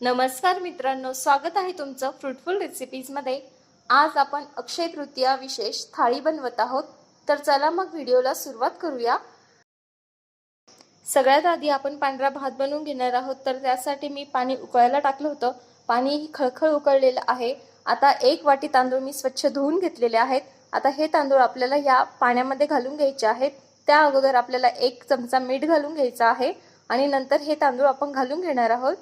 नमस्कार मित्रांनो स्वागत आहे तुमचं फ्रुटफुल रेसिपीजमध्ये आज आपण अक्षय तृतीया विशेष थाळी बनवत आहोत. तर चला मग व्हिडिओला सुरुवात करूया. सगळ्यात आधी आपण पांढरा भात बनवून घेणार आहोत. तर त्यासाठी मी पाणी उकळायला टाकलं होतं. पाणी खळखळ उकळलेलं आहे. आता एक वाटी तांदूळ मी स्वच्छ धुवून घेतलेले आहेत. आता हे तांदूळ आपल्याला या पाण्यामध्ये घालून घ्यायचे आहेत. त्या अगोदर आपल्याला एक चमचा मीठ घालून घ्यायचं आहे. आणि नंतर हे तांदूळ आपण घालून घेणार आहोत.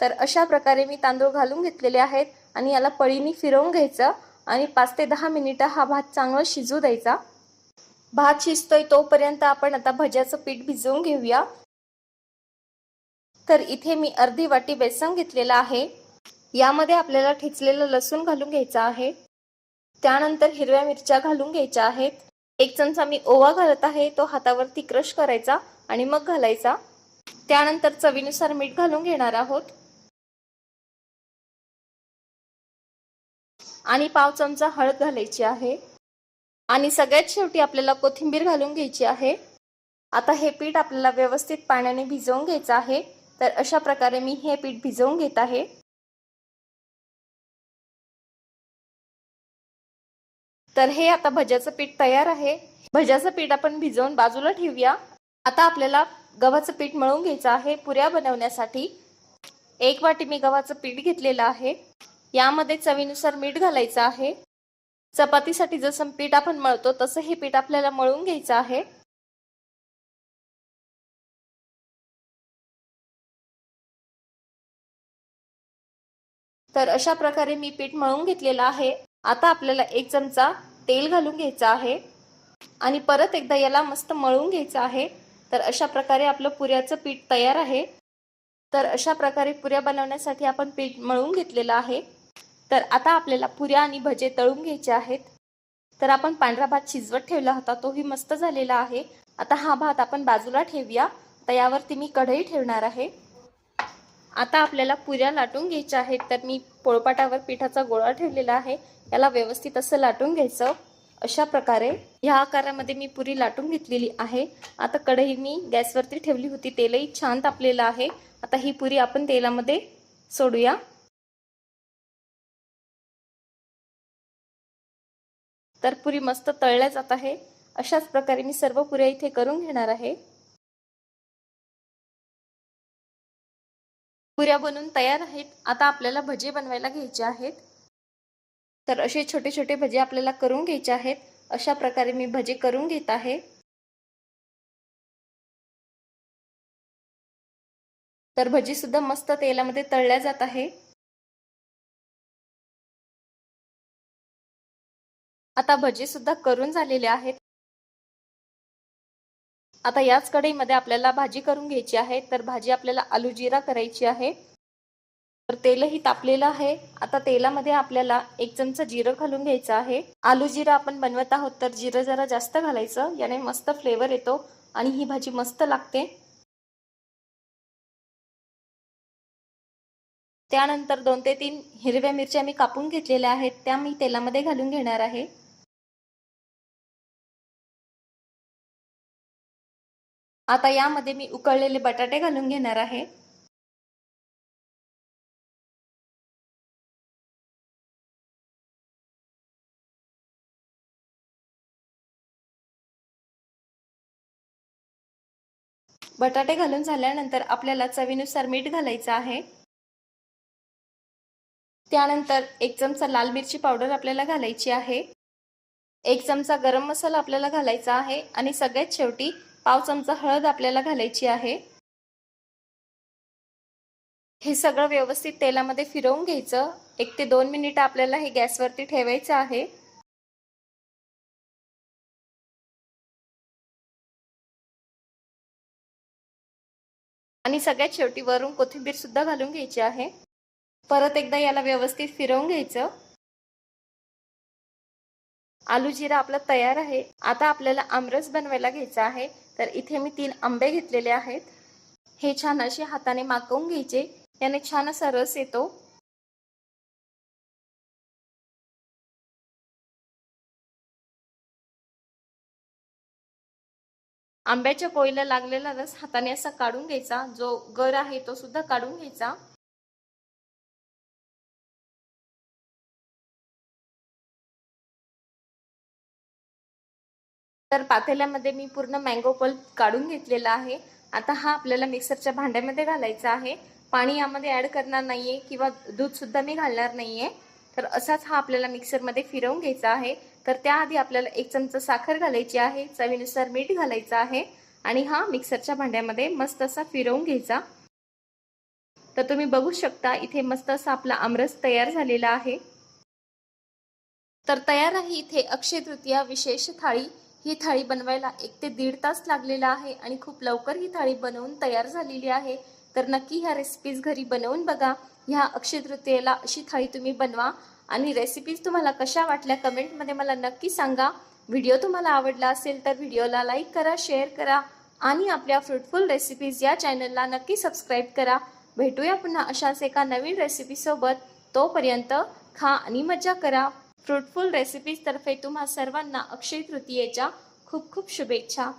तर अशा प्रकारे मी तांदूळ घालून घेतलेले आहेत आणि याला पळीनी फिरवून घ्यायचं आणि पाच ते दहा मिनिटं हा भात चांगला शिजू द्यायचा. भात शिजतोय तोपर्यंत आपण आता भज्याचं पीठ भिजवून घेऊया. तर इथे मी अर्धी वाटी बेसन घेतलेलं आहे. यामध्ये आपल्याला ठेचलेलं लसूण घालून घ्यायचं आहे. त्यानंतर हिरव्या मिरच्या घालून घ्यायच्या आहेत. एक चमचा मी ओवा घालत आहे तो हातावरती क्रश करायचा आणि मग घालायचा. त्यानंतर चवीनुसार मीठ घालून घेणार आहोत. आणि पाव चमचा हळद घालायची आहे. आणि सगळ्यात शेवटी आपल्याला कोथिंबीर घालून घ्यायची आहे. आता हे पीठ आपल्याला व्यवस्थित पाण्याने भिजवून घ्यायचं आहे. तर अशा प्रकारे मी हे पीठ भिजवून घेत आहे. तर हे आता भज्याचं पीठ तयार आहे. भज्याचं पीठ आपण भिजवून बाजूला ठेवूया. आता आपल्याला गव्हाचं पीठ मळून घ्यायचं आहे पुऱ्या बनवण्यासाठी. एक वाटी मी गव्हाचं पीठ घेतलेलं आहे. यामध्ये चवीनुसार मीठ घालायचं आहे. चपातीसाठी जसं पीठ आपण मळतो तसं हे पीठ आपल्याला मळून घ्यायचं आहे. तर अशा प्रकारे मी पीठ मळून घेतलेलं आहे. आता आपल्याला एक चमचा तेल घालून घ्यायचं आहे. आणि परत एकदा याला मस्त मळून घ्यायचं आहे. तर अशा प्रकारे आपलं पुऱ्याचं पीठ तयार आहे. तर अशा प्रकारे पुऱ्या बनवण्यासाठी आपण पीठ मळून घेतलेलं आहे. तर आता आपल्याला पुऱ्या आणि भजे तळून घ्यायचे आहेत. तर आपण पांढरा भात शिजवत ठेवला होता तोही मस्त झालेला आहे. आता हा भात आपण बाजूला ठेवूया. तर यावरती मी कढई ठेवणार आहे. आता आपल्याला पुऱ्या लाटून घ्यायच्या आहेत. तर मी पोळपाटावर पिठाचा गोळा ठेवलेला आहे. याला व्यवस्थित असं लाटून घ्यायचं. अशा प्रकारे ह्या आकारामध्ये मी पुरी लाटून घेतलेली आहे. आता कढई मी गॅसवरती ठेवली होती. तेलही छान तापलेलं आहे. आता ही पुरी आपण तेलामध्ये सोडूया. तर पुरी मस्त तळल्या जात आहे. अशाच प्रकारे मी सर्व पुऱ्या इथे करून घेणार आहे. पुऱ्या बनवून तयार आहेत. आता आपल्याला भजे बनवायला घ्यायचे आहेत. तर असे छोटे छोटे भजे आपल्याला करून घ्यायचे आहेत. अशा प्रकारे मी भजे करून घेत आहे. तर भजी सुद्धा मस्त तेलामध्ये तळल्या जात आहे. आता भजी सुद्धा करून झालेले आहेत. आता याच कढईमध्ये आपल्याला भाजी करून घ्यायची आहे तर भाजी आपल्याला आलू जिरा करायची आहे. तर तेलही तापलेलं आहे. आता तेलामध्ये आपल्याला एक चमचा जिरं घालून घ्यायचं आहे. आलू जिरा आपण बनवत आहोत तर जिरं जरा जास्त घालायचं. याने मस्त फ्लेवर येतो आणि ही भाजी मस्त लागते. त्यानंतर दोन ते तीन हिरव्या मिरच्या मी कापून घेतलेल्या आहेत. त्या मी तेलामध्ये घालून घेणार आहे. आता यामध्ये मी उकळलेले बटाटे घालून घेणार आहे. बटाटे घालून झाल्यानंतर आपल्याला चवीनुसार मीठ घालायचं आहे. त्यानंतर एक चमचा लाल मिरची पावडर आपल्याला घालायची आहे. एक चमचा गरम मसाला आपल्याला घालायचा आहे आणि सगळ्यात शेवटी पाव चमचा हळद आपल्याला घालायची आहे. हे सगळं व्यवस्थित तेलामध्ये फिरवून घ्यायचं. एक ते दोन मिनिटं आपल्याला हे गॅसवरती ठेवायचं आहे. आणि सगळ्यात शेवटी वरून कोथिंबीर सुद्धा घालून घ्यायची आहे. परत एकदा याला व्यवस्थित फिरवून घ्यायचं. आलू जिरा आपला तयार आहे. आता आपल्याला आमरस बनवायला घ्यायचा आहे. तर इथे मी तीन आंबे घेतलेले आहेत. हे छान असे हाताने माकवून घ्यायचे. याने छान असा रस येतो. आंब्याच्या पोळीला लागलेला रस हाताने असा काढून घ्यायचा. जो गर आहे तो सुद्धा काढून घ्यायचा. तर पातेल्यामध्ये मी पूर्ण मँगो पल्प काढून घेतलेला आहे. आता हा आपल्याला मिक्सरच्या भांड्यामध्ये घालायचा आहे. पाणी यामध्ये ॲड करणार नाहीये किंवा दूध सुद्धा मी घालणार नाहीये. तर असाच हा आपल्याला मिक्सरमध्ये फिरवून घ्यायचा आहे. तर त्याआधी आपल्याला एक चमचा साखर घालायची आहे. चवीनुसार मीठ घालायचं आहे. आणि हा मिक्सरच्या भांड्यामध्ये मस्त असा फिरवून घ्यायचा. तर तुम्ही बघू शकता इथे मस्त असा आपला आमरस तयार झालेला आहे. तर तयार आहे इथे अक्षय तृतीया विशेष थाळी. ही थाळी बनवायला एक ते दीड तास लागलेला आहे आणि खूप लवकर ही थाळी बनवून तयार झालेली आहे. तर नक्की ह्या रेसिपीज घरी बनवून बघा. ह्या अक्षय तृतीयेला अशी थाळी तुम्ही बनवा आणि रेसिपीज तुम्हाला कशा वाटल्या कमेंटमध्ये मला नक्की सांगा. व्हिडिओ तुम्हाला आवडला असेल तर व्हिडिओला लाईक करा शेअर करा आणि आपल्या फ्रुटफुल रेसिपीज या चॅनलला नक्की सबस्क्राईब करा. भेटूया पुन्हा अशाच एका नवीन रेसिपीसोबत तोपर्यंत खा आणि मजा करा. फ्रुटफुल रेसिपीज तर्फे तुम्हा सर्वांना अक्षय तृतीयेच्या खूप खूप शुभेच्छा